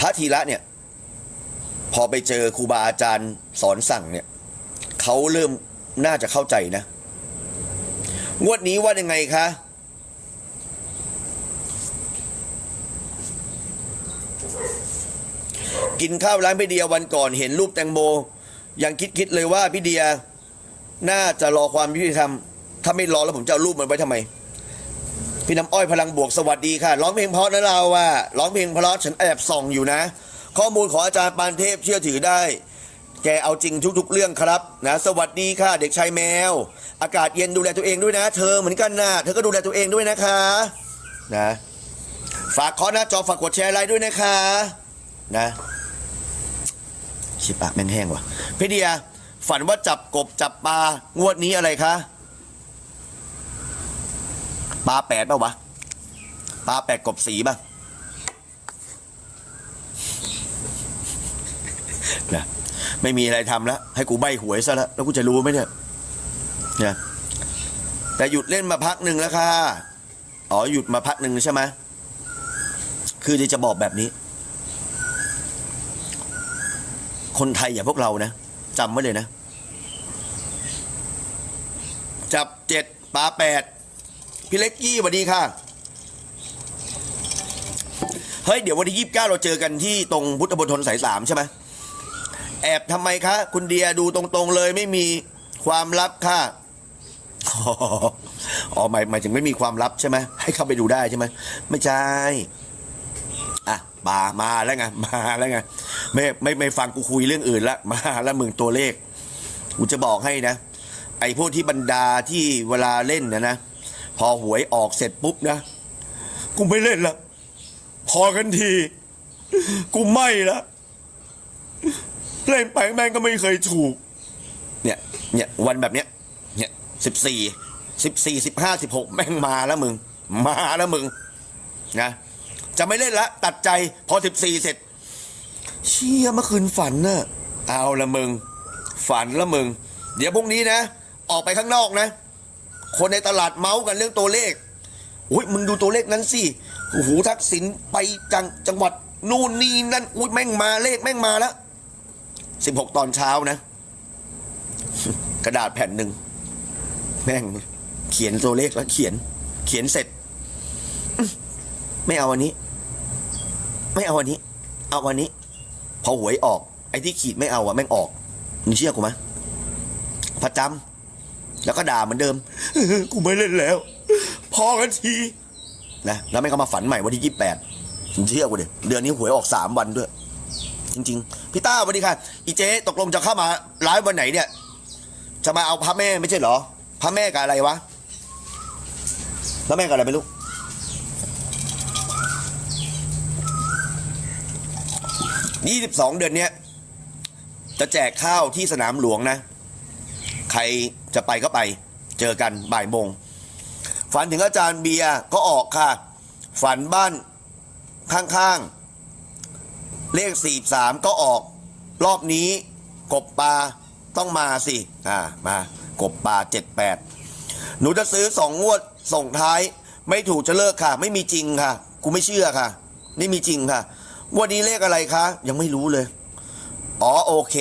พระธีระเนี่ย พอไปเจอครูบาอาจารย์สอนสั่งเนี่ยเขาเริ่มน่าจะเข้าใจนะ งวดนี้ว่ายังไงคะกินข้าวร้านพี่เดียวันก่อนเห็นรูปแตงโม ยังคิดคิดเลยว่าพี่เดีย น่าจะรอความยุติธรรมถ้าไม่รอแล้วผมจะเอารูปมันไว้ทำไม พี่น้ำอ้อยพลังบวกสวัสดีค่ะ ร้องเพลงเพราะนะเราว่าร้องเพลงเพราะฉันแอบส่องอยู่นะ ข้อมูลของอาจารย์ปานเทพเชื่อถือได้ แกเอาจริงทุกๆ เรื่องครับนะสวัสดีค่ะ เด็กชายแมว อากาศเย็นดูแลตัวเองด้วยนะ เธอเหมือนกันนะเธอก็ดูแลตัวเองด้วยนะคะนะฝากขอหน้าจอฝากกดแชร์ไลน์ด้วยนะคะ นะชิบปากแม่งแห้งว่ะพี่เดีย ฝันว่าจับกบจับปลางวดนี้อะไรคะ ปลาแปดป่าวะปลาแปดกบสีป่ะนะไม่มีอะไรทำแล้วให้กูใบหวยซะแล้วแล้วกูจะรู้ไหมเนี่ยนี่ยแต่หยุดเล่นมาพักหนึ่งแล้วค่ะอ๋อหยุดมาพักหนึ่งใช่ไหมคือจะบอกแบบนี้ คนไทยอย่างพวกเรานะจำไว้เลยนะ จับเจ็ดปลาแปด พี่เล็กกี้สวัสดีค่ะเฮ้ยเดี๋ยววันที่ยี่สิบเก้าเราเจอกันที่ตรงพุทธบทนสายสามใช่ไหมแอบทำไมคะคุณเดียดูตรงๆเลยไม่มีความลับค่ะอ๋ออ๋อหมายหมายถึงไม่มีความลับใช่ไหมให้เข้าไปดูได้ใช่ไหมไม่ใช่อะมามาแล้วไงมาแล้วไงไม่ไม่ไม่ฟังกูคุยเรื่องอื่นละมาแล้วมึงตัวเลขกูจะบอกให้นะ ไอ้พวกที่บรรดาที่เวลาเล่นนะนะ พอหวยออกเสร็จปุ๊บนะ กูไม่เล่นละพอกันที กูไม่ละเล่นไปแม่งก็ไม่เคยถูก เนี่ย เนี่ย วันแบบเนี้ย เนี่ยสิบสี่สิบสี่สิบห้าสิบหกแม่งมาแล้วมึง มาแล้วมึง นะ จะไม่เล่นละ ตัดใจ พอสิบสี่เสร็จ เชี่ยเมื่อคืนฝันน่ะ เอาละมึง ฝันละมึง เดี๋ยวพรุ่งนี้นะ ออกไปข้างนอกนะ คนในตลาดเมาส์กันเรื่องตัวเลขอุ้ยมึงดูตัวเลขนั้นสิโอ้โหทักษิณไปจังจังหวัดนู่นนี่นั่นอุ้ยแม่งมาเลขแม่งมาแล้วสิบหกตอนเช้านะ กระดาษแผ่นหนึ่งแม่งเขียนตัวเลขแล้วเขียน เขียนเสร็จ ไม่เอาวันนี้ ไม่เอาวันนี้ เอาวันนี้ พอหวยออก ไอ้ที่ขีดไม่เอาอะแม่งออกมึงเชื่อกูไหมประจำ แล้วก็ด่าเหมือนเดิม กูไม่เล่นแล้ว พอกันที นะ แล้วแม่ก็มาฝันใหม่วันที่ยี่แปดมึงเชื่อกูเดิเดือนนี้หวยออกสามวันด้วย จริง ๆ พี่ต้าสวัสดีค่ะ อีเจ๊ตกลงจะเข้ามาไลฟ์วันไหนเนี่ย จะมาเอาพระแม่ไม่ใช่เหรอ พระแม่กับอะไรวะ พระแม่กับอะไรไม่รู้ยี่สิบสองเดือนเนี้ยจะแจกข้าวที่สนามหลวงนะ ใคร จะไปก็ไป เจอกันบ่ายโมง ฝันถึงอาจารย์เบียร์ก็ออกค่ะ ฝันบ้านข้างๆ เลขสี่สามก็ออก รอบนี้กบปลาต้องมาสิอ่ามากบปลาเจ็ดแปดหนูจะซื้อสองงวดส่งท้าย ไม่ถูกจะเลิกค่ะ ไม่มีจริงค่ะ กูไม่เชื่อค่ะ ไม่มีจริงค่ะงวันนี้เลขอะไรคะ ยังไม่รู้เลย อ๋อโอเค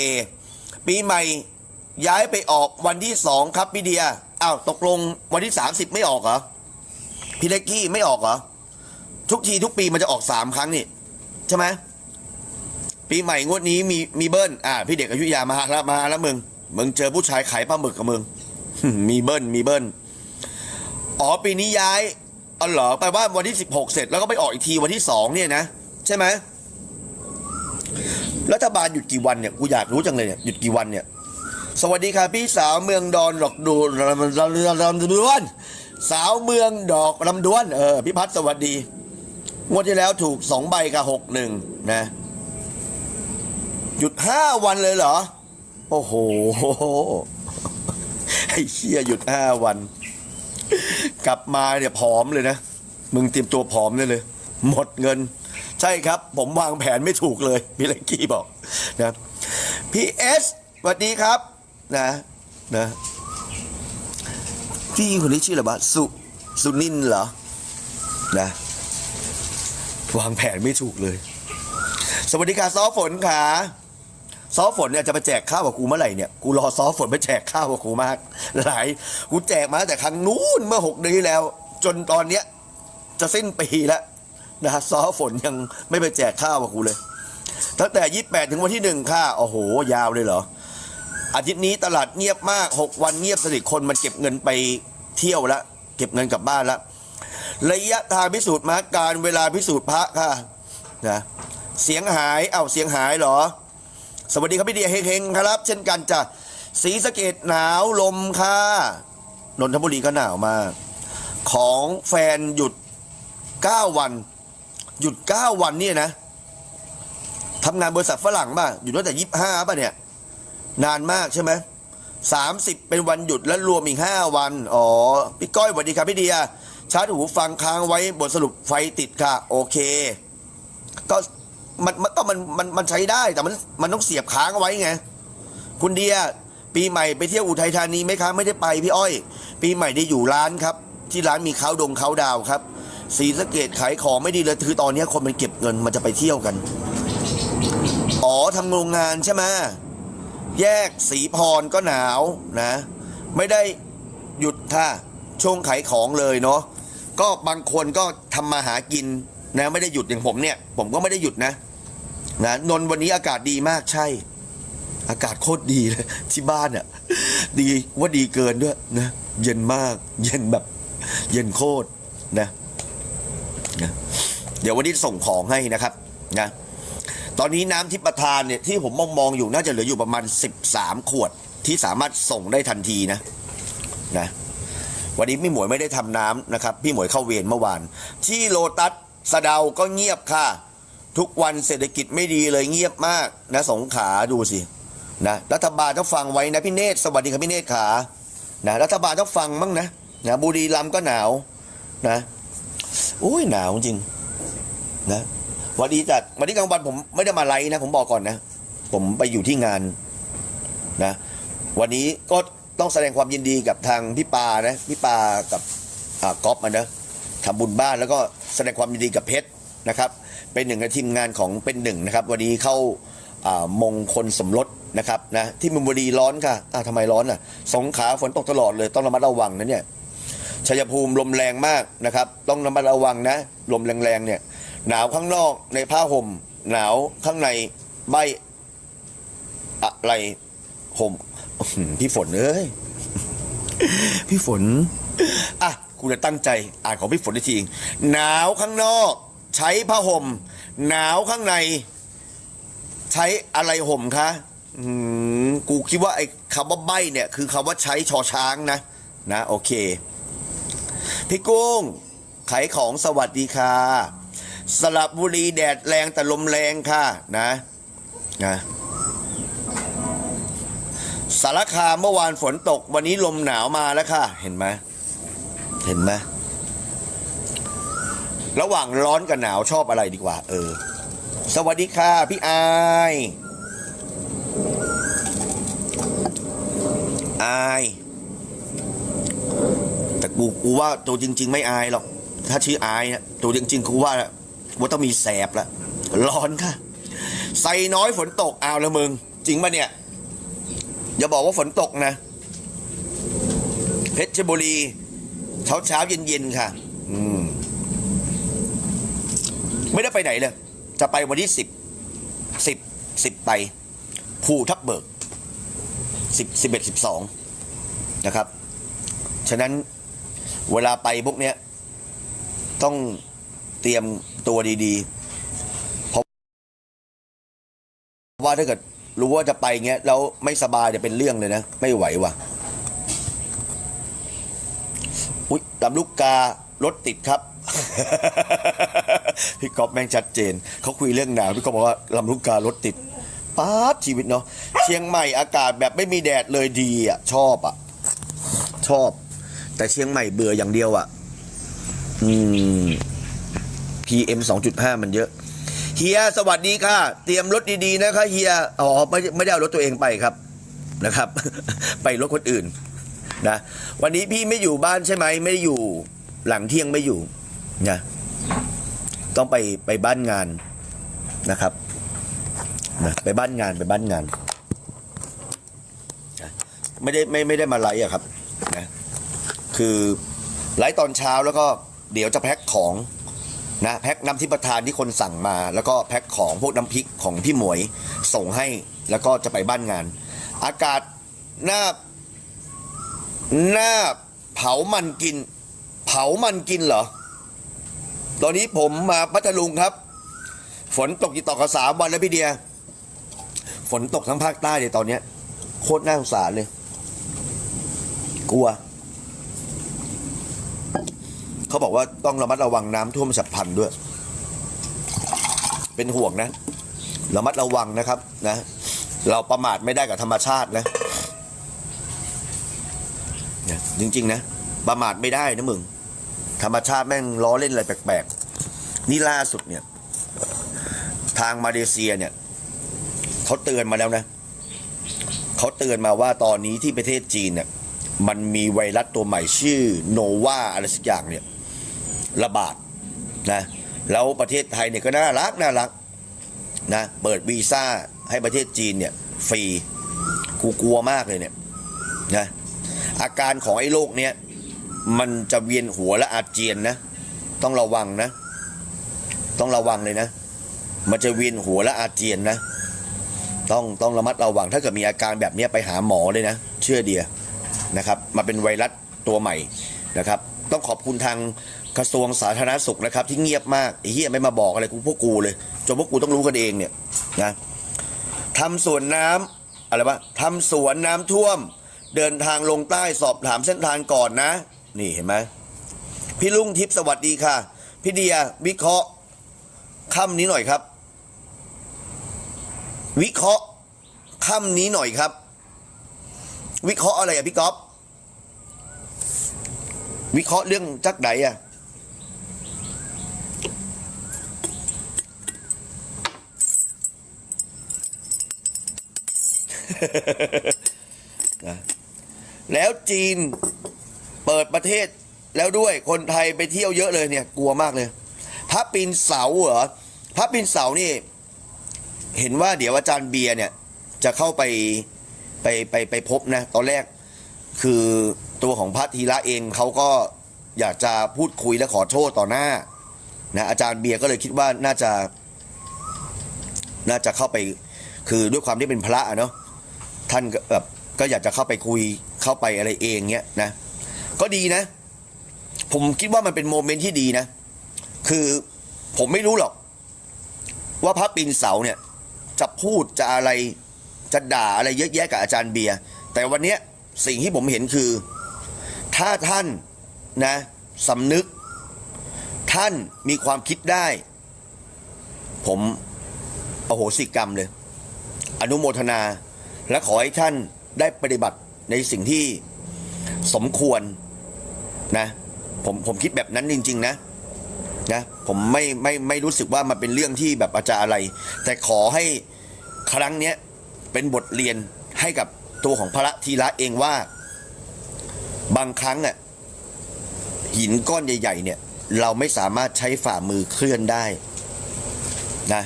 ปีใหม่ ย้ายไปออกวันที่สองครับพี่เดียอ้าวตกลงวันที่สามสิบไม่ออกเหรอพี่เล็กกี้ไม่ออกเหรอทุกทีทุกปีมันจะออกสามครั้งนี่ใช่ไหมปีใหม่งวดนี้มีมีเบิ้ลอ่าพี่เด็กอายุยามาแล้วมาแล้วมึงมึงเจอผู้ชายขายปลาหมึกกับมึงมีเบิ้ลมีเบิ้ลอ๋อปีนี้ย้ายอ๋อเหรอแปลว่าวันที่สิบหกเสร็จแล้วก็ไปออกอีกทีวันที่สองเนี่ยนะใช่ไหมรัฐบาลหยุดกี่วันเนี่ยกูอยากรู้จังเลยเนี่ยหยุดกี่วันเนี่ย สวัสดีค่ะพี่สาวเมืองดอนดอกดูลำลำลำดวน สาวเมืองดอกลำดวนเออพี่พัฒน์สวัสดี งวดที่แล้วถูกสองใบกับหกหนึ่งนะหยุดห้าวันเลยเหรอ โอ้โหไอ้เชี่ยหยุดห้าวัน กลับมาเนี่ยผอมเลยนะ มึงเตรียมตัวผอมเลยเลย หมดเงิน ใช่ครับ ผมวางแผนไม่ถูกเลยพี่เล็กกี้บอกนะพี่เอสสวัสดีครับ นะนะพี่คนนี้ชื่ออะไรบ้าสุสุนินเหรอนะวางแผนไม่ถูกเลย สวัสดีค่ะซอฝนค่ะซอฝนเนี่ยจะไปแจกข้าวกับกูเมื่อไหร่เนี่ยกูรอซอฝนไปแจกข้าวกับกูมาก หลายกูแจกมาแต่ครั้งนู้นเมื่อหกเดือนที่แล้ว จนตอนเนี้ยจะสิ้นปีแล้วนะซอฝนยังไม่ไปแจกข้าวกับกูเลยตั้งแต่ยี่สิบแปดถึงวันที่หนึ่งค่ะโอ้โห ยาวเลยเหรอ อาทิตย์นี้ตลาดเงียบมากหกวันเงียบสนิทคนมันเก็บเงินไปเที่ยวแล้วเก็บเงินกลับบ้านแล้วระยะทางพิสูจน์มาการเวลาพิสูจน์พระค่ะนะเสียงหายเอ้าเสียงหายเหรอ สวัสดีครับพี่เดียเฮงๆครับ เช่นกันจ้ะสีสะเกดหนาวลมค่ะนนทบุรีก็หนาวมาก ของแฟนหยุด 9 วัน หยุด 9 วันเนี่ยนะทำงานบริษัทฝรั่งป่ะหยุดตั้งแต่25ป่ะเนี่ย นานมากใช่ไหมสามสิบเป็นวันหยุดและรวมอีกห้าวัน อ๋อ พี่ก้อยสวัสดีครับพี่เดีย ชาร์จหูฟังค้างไว้บทสรุปไฟติดค่ะ โอเค ก็มันมันก็มันมันมันใช้ได้แต่มันมันต้องเสียบค้างไว้ไง คุณเดีย ปีใหม่ไปเที่ยวอุทัยธานีไหมคะไม่ได้ไปพี่อ้อย ปีใหม่ได้อยู่ร้านครับ ที่ร้านมีเขาดงเขาดาวครับสีสะเกตขายของไม่ดีเลยคือตอนนี้คนมันเก็บเงินมันจะไปเที่ยวกัน อ๋อทำโรงงานใช่ไหม แยกสีพรก็หนาวนะ ไม่ได้หยุดค่ะช่วงขายของเลยเนาะก็บางคนก็ทำมาหากินนะไม่ได้หยุดอย่างผมเนี่ย ผมก็ไม่ได้หยุดนะนะนนวันนี้อากาศดีมากใช่ อากาศโคตรดีเลยที่บ้านอะ่ะดีว่าดีเกินด้วยนะเย็นมาก เย็นแบบ เย็นโคตรนะนะเดี๋ยววันนี้ส่งของให้นะครับนะ ตอนนี้น้ำทิพประทานเนี่ยที่ผมมองมองๆอยู่น่าจะเหลืออยู่ประมาณ 13 ขวดที่สามารถส่งได้ทันทีนะนะ วันนี้พี่หมวยไม่ได้ทำน้ำนะครับ พี่หมวยเข้าเวรเมื่อวาน ที่โลตัสสะเดาก็เงียบค่ะ ทุกวันเศรษฐกิจไม่ดีเลยเงียบมากนะสงขลาดูสินะรัฐบาลต้องฟังไว้นะพี่เนตรสวัสดีครับพี่เนตรขานะรัฐบาลต้องฟังมั้งนะนะบุรีรัมย์ก็หนาวนะโอ้ยหนาวจริงนะ วันนี้จัดวันนี้กลางวันผมไม่ได้มาไลฟ์นะ ผมบอกก่อนนะ ผมไปอยู่ที่งานนะ วันนี้ก็ต้องแสดงความยินดีกับทางพี่ปานะพี่ปากับอ่าก๊อฟมันนะทำบุญบ้านแล้วก็แสดงความยินดีกับเพชรนะครับ เป็นหนึ่งในทีมงานของเป็นหนึ่งนะครับ วันนี้เข้าอ่ามงคลสมรสนะครับนะที่มุมบุรีร้อนค่ะอ้าวทำไมร้อนอะ สงขาฝนตกตลอดเลยต้องระมัดระวังนะเนี่ยชัยภูมิลมแรงมากนะครับ ต้องระมัดระวังนะลมแรงๆเนี่ย หนาวข้างนอกในผ้าห่ม หนาวข้างในใบอะไรห่มพี่ฝนเอ้ยพี่ฝนอะกูจะตั้งใจอ่านของพี่ฝนได้ทีหนาวข้างนอก ใช้ผ้าห่ม หนาวข้างใน ใช้อะไรห่มคะกูคิดว่าไอ้คำว่าใบเนี่ย คือคำว่าใช้ชอช้างนะ นะ โอเค พี่กุ้งขายของสวัสดีค่ะ สลับบุรีแดดแรงแต่ลมแรงค่ะนะนะสารคามเมื่อวานฝนตก วันนี้ลมหนาวมาแล้วค่ะ เห็นไหมเห็นไหมระหว่างร้อนกับหนาวชอบอะไรดีกว่า เออ สวัสดีค่ะ พี่อายอาย แต่กูกูว่าตัวจริง ๆ ไม่อายหรอก ถ้าชื่ออายนะตัวจริง ๆ กูว่า ว่าต้องมีแสบละร้อนค่ะ ใส่น้อยฝนตกเอาละมึง จริงปะเนี่ย อย่าบอกว่าฝนตกนะ เพชรบุรี เช้าเช้าๆเย็นค่ะ อืม ไม่ได้ไปไหนเลย จะไปวันที่สิบสิบสิบไป ภูทับเบิกสิบสิบเอ็ดสิบสองนะครับ ฉะนั้นเวลาไปพวกเนี้ยต้องเตรียม ตัวดีๆเพราะว่าถ้าเกิดรู้ว่าจะไปเงี้ยแล้วไม่สบายจะเป็นเรื่องเลยนะ ไม่ไหวว่ะอุ้ยลำลูกการถติดครับ พี่ก๊อฟแม่งชัดเจน เขาคุยเรื่องหนาวพี่ก๊อฟบอกว่าลำลูกการถติดป๊าดชีวิตเนาะเชียงใหม่อากาศแบบไม่มีแดดเลยดีอะ ชอบอะ ชอบ แต่เชียงใหม่เบื่ออย่างเดียวอะ อืม PM 2.5 มันเยอะเฮียสวัสดีค่ะ เตรียมรถดีๆนะคะเฮียอ๋อไม่ไม่ได้เอารถตัวเองไปครับนะครับ ไปรถคนอื่นนะวันนี้พี่ไม่อยู่บ้านใช่ไหมไม่ได้อยู่หลังเที่ยงไม่อยู่นะต้องไปไปบ้านงานนะครับนะไปบ้านงานไปบ้านงานนะไม่ได้ไม่ไม่ได้มาไลฟ์อะครับนะคือไลฟ์ตอนเช้าแล้วก็เดี๋ยวจะแพ็คของ นะแพ็คน้ำทิพทานที่คนสั่งมา แล้วก็แพ็คของพวกน้ำพริกของพี่หมวย ส่งให้แล้วก็จะไปบ้านงาน อากาศหน้าหน้าเผามันกิน เผามันกินเหรอ ตอนนี้ผมมาพัทลุงครับ ฝนตกติดต่อกันสามวันแล้วพี่เดีย ฝนตกทั้งภาคใต้เลยตอนเนี้ยโคตรน่าสงสารเลย กลัว เขาบอกว่าต้องระมัดระวังน้ำท่วมฉับพลันด้วย เป็นห่วงนะ ระมัดระวังนะครับนะ เราประมาทไม่ได้กับธรรมชาตินะจริงๆนะ ประมาทไม่ได้นะมึง ธรรมชาติแม่งล้อเล่นอะไรแปลกๆ นี่ล่าสุดเนี่ย ทางมาเลเซียเนี่ยเขาเตือนมาแล้วนะเขาเตือนมาว่าตอนนี้ที่ประเทศจีนเนี่ยมันมีไวรัสตัวใหม่ชื่อโนวาอะไรสักอย่างเนี่ย ระบาดนะแล้วประเทศไทยเนี่ยก็น่ารักน่ารักนะเปิดวีซ่าให้ประเทศจีนเนี่ยฟรีกูกลัวมากเลยเนี่ยนะอาการของไอ้โรคเนี้ยมันจะเวียนหัวและอาเจียนนะ ต้องระวังนะ ต้องระวังเลยนะ มันจะเวียนหัวและอาเจียนนะ ต้องต้องระมัดระวังถ้าเกิดมีอาการแบบนี้ไปหาหมอเลยนะ เชื่อเดียนะครับ มาเป็นไวรัสตัวใหม่นะครับ ต้องขอบคุณทาง กระทรวงสาธารณสุขนะครับ ที่เงียบมากเหี้ยไม่มาบอกอะไรกูพวกกูเลยจนพวกกูต้องรู้กันเองเนี่ยนะทำสวนน้ำอะไรวะทำสวนน้ำท่วม เดินทางลงใต้สอบถามเส้นทางก่อนนะ นี่เห็นไหมพี่ลุงทิพย์สวัสดีค่ะ พี่เดียวิเคราะห์ค่ำนี้หน่อยครับ วิเคราะห์ค่ำนี้หน่อยครับ วิเคราะห์อะไรอะพี่ก๊อฟวิเคราะห์เรื่องจักไดอะ นะแล้วจีนเปิดประเทศแล้วด้วยคนไทยไปเที่ยวเยอะเลยเนี่ย กลัวมากเลยพระปีนเสาเหรอพระปีนเสานี่ เห็นว่าเดี๋ยวอาจารย์เบียร์เนี่ย จะเข้าไปไปไปไปพบนะ ตอนแรกคือตัวของพระธีระเองเขาก็อยากจะพูดคุยและขอโทษต่อหน้านะอาจารย์เบียร์ก็เลยคิดว่าน่าจะ น่าจะเข้าไป คือด้วยความที่เป็นพระอะเนาะ ท่านก็แบบก็อยากจะเข้าไปคุยเข้าไปอะไรเองเนี้ยนะ ก็ดีนะ ผมคิดว่ามันเป็นโมเมนต์ที่ดีนะ คือผมไม่รู้หรอก ว่าพระปีนเสาเนี่ย จะพูดจะอะไรจะด่าอะไรเยอะแยะกับอาจารย์เบียร์แต่วันเนี้ยสิ่งที่ผมเห็นคือ ถ้าท่านนะสำนึก ท่านมีความคิดได้ ผมโอโหสิกรรมเลย อนุโมทนา และขอให้ท่านได้ปฏิบัติในสิ่งที่สมควรนะผมผมคิดแบบนั้นจริง ๆ นะนะผมไม่ไม่ไม่รู้สึกว่ามันเป็นเรื่องที่แบบอาจารย์อะไร แต่ขอให้ครั้งเนี้ยเป็นบทเรียนให้กับตัวของพระธีระเองว่า บางครั้งอะหินก้อนใหญ่ ๆ เนี่ย เราไม่สามารถใช้ฝ่ามือเคลื่อนได้นะ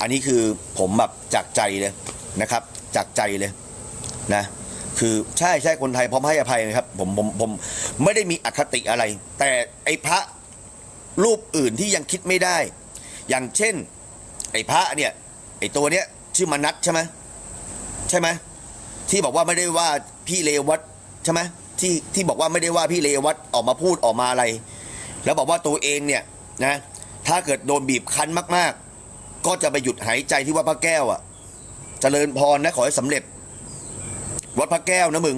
อันนี้คือผมแบบจากใจเลยนะครับ จากใจเลยนะคือใช่ใช่คนไทยพร้อมให้อภัยนะครับผมผมผมไม่ได้มีอคติอะไร แต่ไอ้พระรูปอื่นที่ยังคิดไม่ได้ อย่างเช่น ไอ้พระเนี่ยไอ้ตัวเนี้ยชื่อมนัทใช่ไหมใช่ไหมที่บอกว่าไม่ได้ว่าพี่เลวัตใช่ไหมที่ที่บอกว่าไม่ได้ว่าพี่เลวัตออกมาพูดออกมาอะไร แล้วบอกว่าตัวเองเนี่ยนะถ้าเกิดโดนบีบคั้นมาก ๆ ก็จะไปหยุดหายใจที่วัดพระแก้วอะ่ะ เจริญพรนะขอให้สำเร็จ วัดพระแก้วนะมึง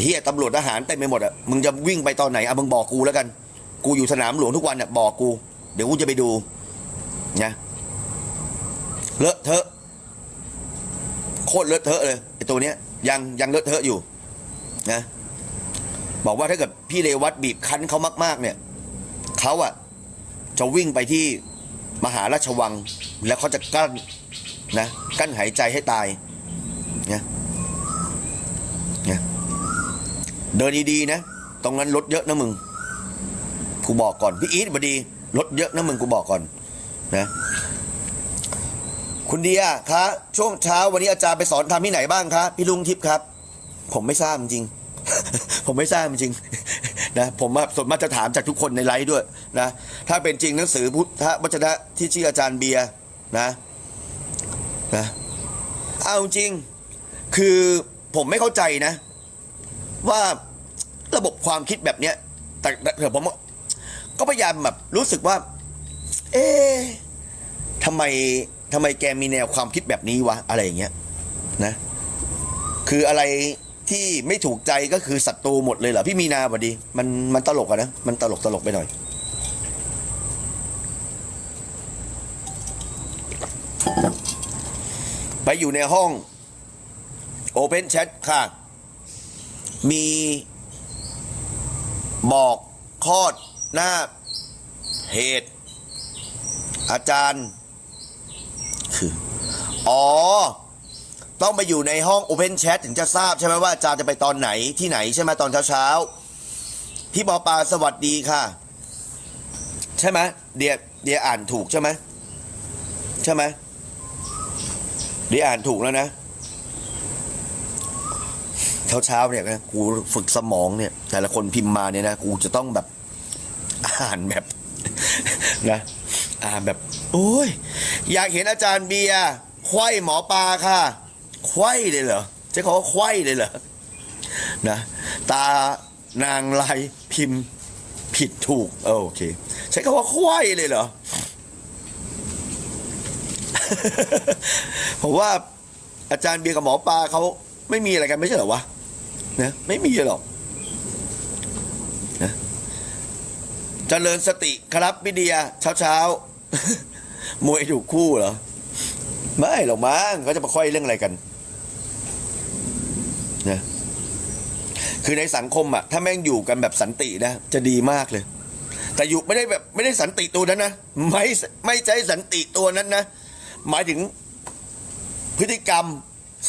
เฮียตำรวจทหารเต็มไปหมดอะ่ะมึงจะวิ่งไปตอนไหนอะมึงบอกกูแล้วกัน กูอยู่สนามหลวงทุกวันเนี่ยบอกกู เดี๋ยวกูจะไปดูนะเลอะเทอะโคตรเลอะเทอะเลยไอตัวเนี้ยยังยังเลอะเทอะอยู่นะบอกว่าถ้าเกิดพี่เรวัตบีบคั้นเขามากๆ เนี่ยเขาอะจะวิ่งไปที่มหาราชวังแล้วเขาจะกั้น นะกั้นหายใจให้ตายนะนะเดินดีๆนะ ตรงนั้นรถเยอะนะมึงกูบอกก่อนพี่อีทบดีรถเยอะนะมึงกูบอกก่อนนะคุณเดียคะช่วงเช้าวันนี้อาจารย์ไปสอนทำที่ไหนบ้างคะพี่ลุงทิพย์ครับ ผมไม่ทราบจริง ผมไม่ทราบจริงนะผมว่าส่วนมากจะถามจากทุกคนในไลฟ์ด้วยนะถ้าเป็นจริงหนังสือพุทธวจนะที่ชื่ออาจารย์เบียร์นะ นะเอาจริง คือผมไม่เข้าใจนะ ว่าระบบความคิดแบบเนี้ย แต่แต่ผมก็พยายามแบบรู้สึกว่า เอ๊ะทำไมทำไมแกมีแนวความคิดแบบนี้วะ อะไรอย่างเงี้ยนะ คืออะไรที่ไม่ถูกใจก็คือศัตรูหมดเลยเหรอพี่มีนาบดี มันมันตลกอะนะ มันตลกตลกไปหน่อย ไปอยู่ในห้อง Open Chat ค่ะ มีบอกข้อหน้าเหตุ อาจารย์คืออ๋อ ต้องไปอยู่ในห้อง Open Chat ถึงจะทราบใช่ไหมว่าอาจารย์จะไปตอนไหนที่ไหนใช่ไหมตอนเช้าเช้าๆพี่หมอปลาสวัสดีค่ะ ใช่ไหมเดียเดียอ่านถูกใช่ไหมใช่ไหม เดียอ่านถูกแล้วนะเช้าเช้าเนี่ยนะกูฝึกสมองเนี่ย แต่ละคนพิมพ์มาเนี่ยนะกูจะต้องแบบอ่านแบบนะอ่านแบบ โอ้ย อยากเห็นอาจารย์เบียร์ไขว้หมอปลาค่ะไขว้เลยเหรอใช้ควาไขว้เลยเหรอนะตานางลายพิมพ์ผิดถูกโอเค ใช้คำว่าไขว้เลยเหรอ ผมว่าอาจารย์เบียร์กับหมอปลาเขาไม่มีอะไรกันไม่ใช่เหรอวะนะไม่มีหรอกนะเจริญสติครับพี่เดียเช้าเช้าๆมวยถูกคู่เหรอ ไม่หรอกมั้งเขาจะมาค่อยเรื่องอะไรกันนะคือในสังคมอะถ้าแม่งอยู่กันแบบสันตินะ จะดีมากเลย แต่อยู่ไม่ได้แบบไม่ได้สันติตัวนั้นนะ ไม่ไม่ใช่สันติตัวนั้นนะ หมายถึงพฤติกรรม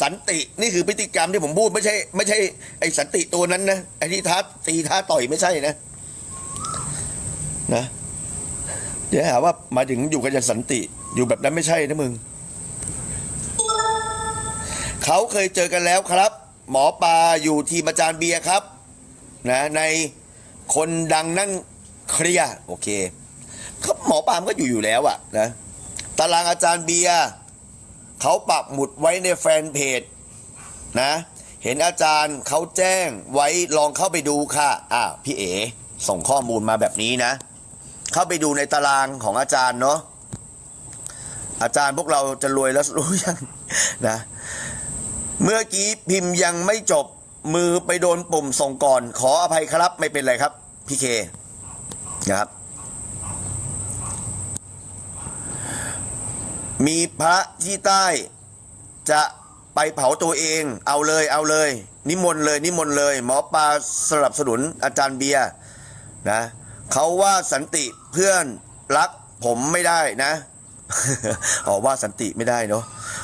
สันตินี่คือพฤติกรรมที่ผมพูดไม่ใช่ ไม่ใช่ไอ้สันติตัวนั้นนะไอ้ที่ท้าตีท้าต่อยไม่ใช่นะ นะเดี๋ยวหาว่าหมายถึงอยู่กันอย่างสันติ อยู่แบบนั้นไม่ใช่นะมึงเขาเคยเจอกันแล้วครับ หมอปลาอยู่ทีมอาจารย์เบียร์ครับ นะในคนดังนั่งเคลียโอเคครับหมอปลามนก็อยู่อยู่แล้วอะนะ ตารางอาจารย์เบียร์เขาปักหมุดไว้ในแฟนเพจนะเห็นอาจารย์เขาแจ้งไว้ลองเข้าไปดูค่ะอ่าพี่เอ๋ส่งข้อมูลมาแบบนี้นะ เข้าไปดูในตารางของอาจารย์เนาะอาจารย์พวกเราจะรวยแล้วรู้ยังนะเมื่อกี้พิมพ์ยังไม่จบมือไปโดนปุ่มส่งก่อน ขออภัยครับไม่เป็นไรครับพี่เคนะครับ มีพระที่ใต้จะไปเผาตัวเอง เอาเลยเอาเลย นิมนต์เลย นิมนต์เลย หมอปลาสนับสนุนอาจารย์เบียร์นะเขาว่าสันติเพื่อนรักผมไม่ได้นะอ๋อว่าสันติไม่ได้เนาะ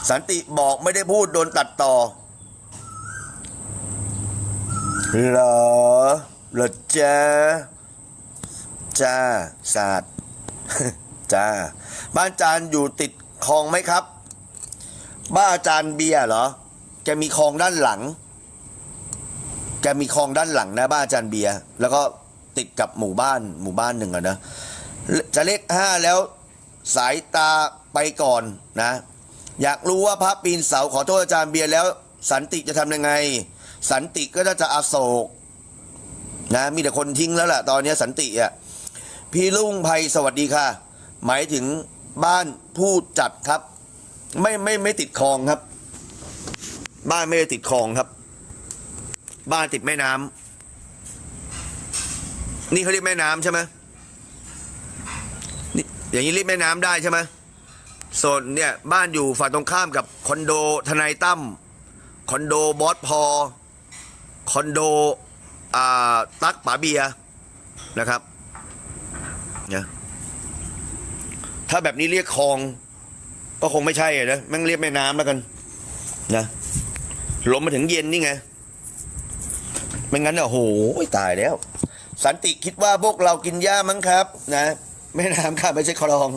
สันติบอกไม่ได้พูดโดนตัดต่อเหรอเหรอจ้าจ้าศาสตร์จ้าบ้านอาจารย์อยู่ติด คลองไหมครับ บ้านอาจารย์เบียร์เหรอแกมีคลองด้านหลังแกมีคลองด้านหลังนะบ้านอาจารย์เบียร์แล้วก็ติดกับหมู่บ้านหมู่บ้านหนึ่งอะนะจะเลขห้าแล้วสายตาไปก่อนนะ อยากรู้ว่าพระปีนเสาขอโทษอาจารย์เบียร์แล้ว สันติจะทำยังไง สันติก็น่าจะอโศกนะมีแต่คนทิ้งแล้วล่ะตอนนี้สันติอะพี่ลุงภัยสวัสดีค่ะ หมายถึง บ้านผู้จัดครับ ไม่ไม่ไม่ติดคลองครับ บ้านไม่ได้ติดคลองครับ บ้านติดแม่น้ำนี่เขาเรียกแม่น้ำใช่ไหมนี่อย่างนี้เรียกแม่น้ำได้ใช่ไหมส่วนเนี่ยบ้านอยู่ฝั่งตรงข้ามกับคอนโดทนายตั้มคอนโดบอสพอคอนโดอ่าตักป๋าเบียนะครับเนี่ย ถ้าแบบนี้เรียกคลอง ก็คงไม่ใช่นะแม่งเรียกแม่น้ำแล้วกัน นะลมมาถึงเย็นนี่ไงไม่งั้นเนี่ยโหตายแล้ว สันติคิดว่าพวกเรากินหญ้ามั้งครับ นะแม่น้ำค่ะไม่ใช่คลอง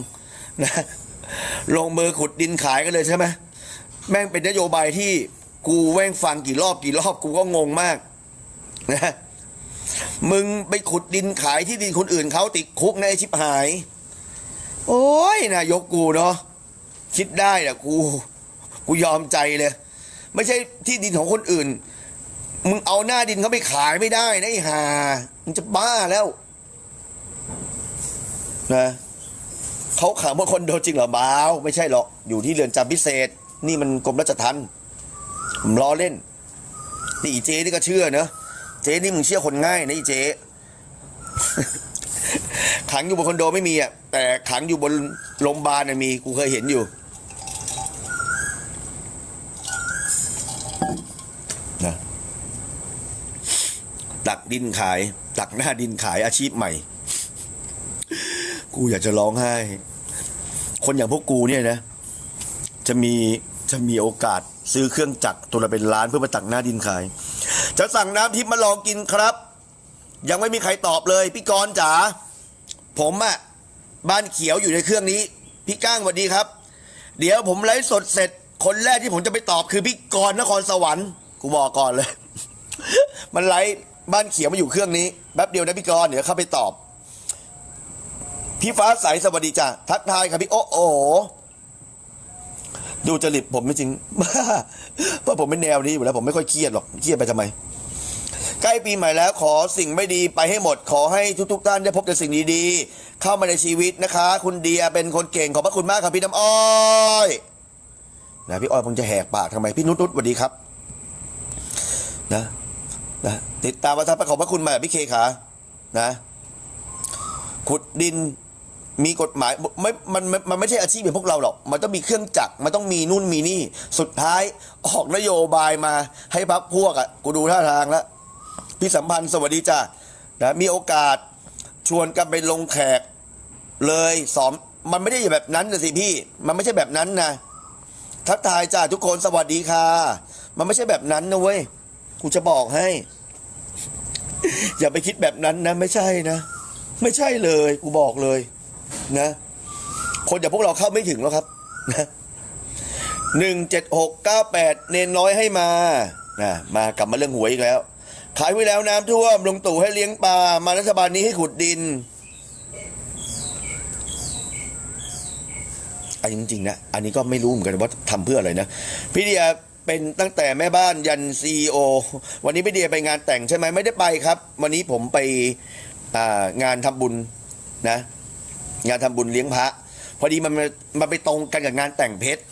นะลงมือขุดดินขายกันเลยใช่ไหมแม่งเป็นนโยบายที่กูแว่งฟังกี่รอบกี่รอบกูก็งงมากนะมึงไปขุดดินขายที่ดินคนอื่นเขาติดคุกในชิบหาย โอ้ยนายกกูเนาะคิดได้อะกู กูยอมใจเลย ไม่ใช่ที่ดินของคนอื่น มึงเอาหน้าดินเขาไปขายไม่ได้นะไอ้ห่ามึงจะบ้าแล้วนะเขาขังว่าคนโดนจริงเหรอบ้าวไม่ใช่หรอก อยู่ที่เรือนจำพิเศษ นี่มันกรมราชทัณฑ์ผมล้อเล่น นี่เจนี่ก็เชื่อเนอะเจนี่มึงเชื่อคนง่ายนะอีเจ๊ ขังอยู่บนคอนโดไม่มีอะแต่ขังอยู่บนโรงพยาบาลมีกูเคยเห็นอยู่นะตักดินขาย ตักหน้าดินขายอาชีพใหม่ กูอยากจะร้องไห้ คนอย่างพวกกูเนี่ยนะ จะมีจะมีโอกาสซื้อเครื่องจักรตัวละเป็นล้านเพื่อมาตักหน้าดินขาย จะสั่งน้ำทิพย์มาลองกินครับ ยังไม่มีใครตอบเลย พี่กรณ์จ๋า ผมอะบ้านเขียวอยู่ในเครื่องนี้ พี่ก้างสวัสดีครับ เดี๋ยวผมไลฟ์สดเสร็จ คนแรกที่ผมจะไปตอบคือพี่กรณ์นครสวรรค์กูบอกก่อนเลย มันไลฟ์บ้านเขียวมาอยู่เครื่องนี้แป๊บเดียวนะพี่กรณ์เดี๋ยวเข้าไปตอบ พี่ฟ้าใสสวัสดีจ้ะทักทายครับพี่โอ้โอดูจริตผมไม่จริงเพราะผมเป็นแนวนี้อยู่แล้วผมไม่ค่อยเครียดหรอกเครียดไปทำไม ใกล้ปีใหม่แล้วขอสิ่งไม่ดีไปให้หมด ขอให้ทุกๆท่านได้พบแต่สิ่งดีๆ เข้ามาในชีวิตนะคะ คุณเดียเป็นคนเก่งขอบพระคุณมากครับพี่น้ำอ้อยนะพี่อ้อยผมจะแหกปากทำไมพี่นุชนุชสวัสดีครับนะนะติดตามมาทักขอบพระคุณมาพี่เคขานะขุดดินมีกฎหมายไม่มันมันมันไม่ใช่อาชีพอย่างพวกเราหรอก มันต้องมีเครื่องจักร มันต้องมีนู่นมีนี่ สุดท้ายออกนโยบายมาให้พักพวกอะ กูดูท่าทางแล้ว พี่สัมพันธ์สวัสดีจ้านะมีโอกาสชวนกันไปลงแขกเลยสอมมันไม่ได้แบบนั้นนะสิพี่ มันไม่ใช่แบบนั้นนะทักทายจ้าทุกคนสวัสดีค่ะ มันไม่ใช่แบบนั้นนะเว้ยกูจะบอกให้ อย่าไปคิดแบบนั้นนะ ไม่ใช่นะ ไม่ใช่เลยกูบอกเลย นะ คนอย่างพวกเราเข้าไม่ถึงแล้วครับนะหนึ่งเจ็ดหกเก้าแปดเนนน้อยให้มานะมากลับมาเรื่องหวยอีกแล้ว ขายไว้แล้วน้ำท่วมลงตู่ให้เลี้ยงปลามารัฐบาลนี้ให้ขุดดินอันนี้จริงๆนะอันนี้ก็ไม่รู้เหมือนกันว่าทำเพื่ออะไรนะพี่เดียเป็นตั้งแต่แม่บ้านยันซีโอวันนี้พี่เดียไปงานแต่งใช่ไหมไม่ได้ไปครับ วันนี้ผมไปงานทำบุญนะ งานทำบุญเลี้ยงพระ พอดีมันมามันไปตรงกันกับงานแต่งเพชร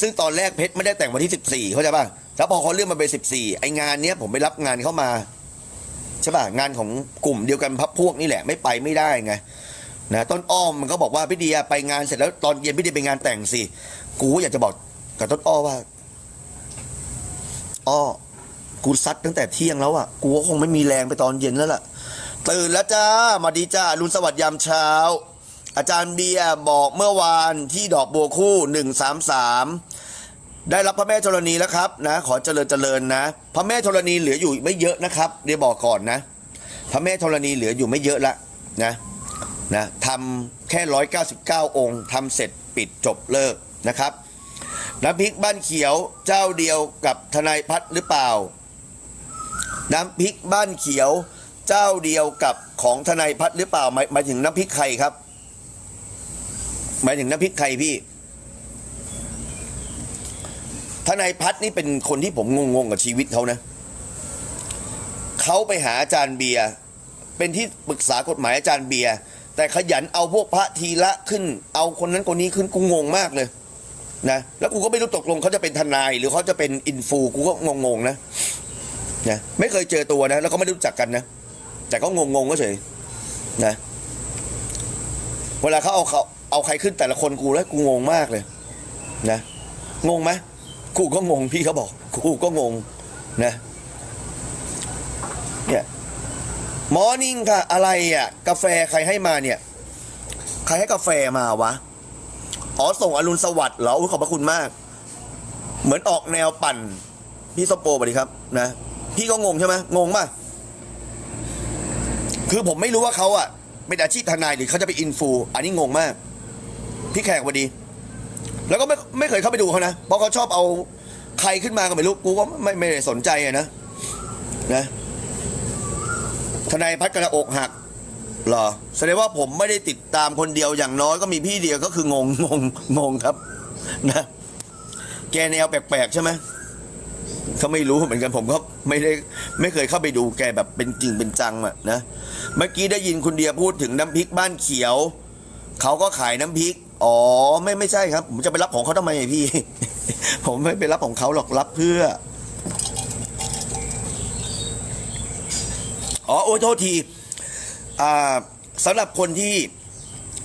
ซึ่งตอนแรกเพชรไม่ได้แต่งวันที่ 14 เข้าใจป่ะ แล้วพอเขาเลื่อนมาเป็น14ไองานเนี้ยผมไปรับงานเข้ามาใช่ป่ะงานของกลุ่มเดียวกันพับพวกนี่แหละไม่ไปไม่ได้ไงนะต้นอ้อมมันก็บอกว่าพี่เดียไปงานเสร็จแล้วตอนเย็นพี่เดียไปงานแต่งสิกูอยากจะบอกกับต้นอ้อว่าอ้อกูซัดตั้งแต่เที่ยงแล้วอะกูก็คงไม่มีแรงไปตอนเย็นแล้วล่ะตื่นแล้วจ้ามาดีจ้ารุนสวัสดิ์ยามเช้า อาจารย์เบียร์บอกเมื่อวานที่ดอกบัวคู่หนึ่งสามสาม ได้รับพระแม่ธรณีแล้วครับนะ ขอเจริญเจริญนะ พระแม่ธรณีเหลืออยู่ไม่เยอะนะครับเดี๋ยวบอกก่อนนะ พระแม่ธรณีเหลืออยู่ไม่เยอะละนะนะทำแค่ร้อยเก้าสิบเก้าองค์ทำเสร็จปิดจบเลิกนะครับน้ำพริกบ้านเขียวเจ้าเดียวกับทนายพัฒหรือเปล่า น้ำพริกบ้านเขียวเจ้าเดียวกับของทนายพัฒหรือเปล่าหมายหมายถึงน้ำพริกใครครับ หมายถึงน้ำพริกใครพี่ ทนายพัฒนนี่เป็นคนที่ผมงงๆกับชีวิตเขานะเขาไปหาอาจารย์เบียร์เป็นที่ปรึกษากฎหมายอาจารย์เบียร์แต่ขยันเอาพวกพระทีละขึ้น เอาคนนั้นคนนี้ขึ้นกูงงมากเลยนะแล้วกูก็ไม่รู้ตกลงเขาจะเป็นทนาย หรือเขาจะเป็นอินฟูกูก็งงๆนะนะไม่เคยเจอตัวนะ แล้วก็ไม่รู้จักกันนะ แต่ก็งงๆก็เฉยนะเวลาเขาเอาเขาเอาใครขึ้นแต่ละคนกูแล้วกูงงมากเลย นะงงไหม กูก็งงพี่เขาบอก กูก็งงนะเนี่ยมอร์นิ่งค่ะอะไรอะ กาแฟใครให้มาเนี่ย ใครให้กาแฟมาวะ อ๋อส่งอรุณสวัสดิ์เหรอขอบพระคุณมาก เหมือนออกแนวปั่น พี่สโปสวัสดีครับ นะ พี่ก็งงใช่ไหมงงป่ะคือผมไม่รู้ว่าเขาอะเป็นอาชีพทนายหรือเขาจะเป็นอินฟู อันนี้งงมาก พี่แขกวัสดี แล้วก็ไม่ไม่เคยเข้าไปดูเขานะเพราะเขาชอบเอาใครขึ้นมาก็ไม่รู้กูก็ไม่ไม่ได้สนใจอะนะนะทนายพัฒน์กระอกหักหรอแสดงว่าผมไม่ได้ติดตามคนเดียวอย่างน้อยก็มีพี่เดียวก็คืองงงงงงครับนะแกแนวแปลกๆใช่ไหมเขาไม่รู้เหมือนกันผมก็ไม่ได้ไม่เคยเข้าไปดูแกแบบเป็นจริงเป็นจังอะนะเมื่อกี้ได้ยินคุณเดียพูดถึงน้ำพริกบ้านเขียว เขาก็ขายน้ำพริก อ๋อไม่ไม่ใช่ครับ ผมจะไปรับของเขาทำไมพี่ ผมไม่ไปรับของเขาหรอกรับเพื่อ อ๋อโอ้ยโทษทีอ่าสำหรับคนที่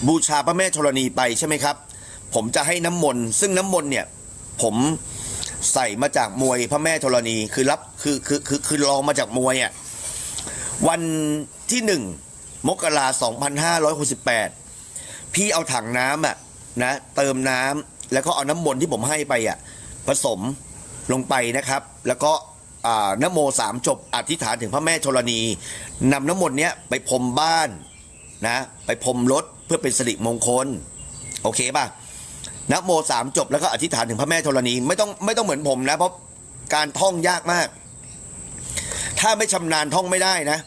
บูชาพระแม่ธรณีไปใช่ไหมครับ ผมจะให้น้ำมนต์ซึ่งน้ำมนต์เนี่ย ผมใส่มาจากมวยพระแม่ธรณีคือรับคือคือคือคือลองมาจากมวยอะ่ะวันที่หนึ่งมกราสองพันห้าร้อยหกสิบแปดพี่เอาถังน้ำอะ นะเติมน้ำแล้วก็เอาน้ำมนต์ที่ผมให้ไปอะผสมลงไปนะครับ แล้วก็น้ำโมสามจบอธิษฐานถึงพระแม่ธรณีนำน้ำมนต์เนี้ยไปพรมบ้านนะไปพรมรถเพื่อเป็นสิริมงคล โอเคป่ะนโมสามจบแล้วก็อธิษฐานถึงพระแม่ธรณีไม่ต้องไม่ต้องเหมือนผมนะเพราะการท่องยากมาก ถ้าไม่ชำนาญท่องไม่ได้นะ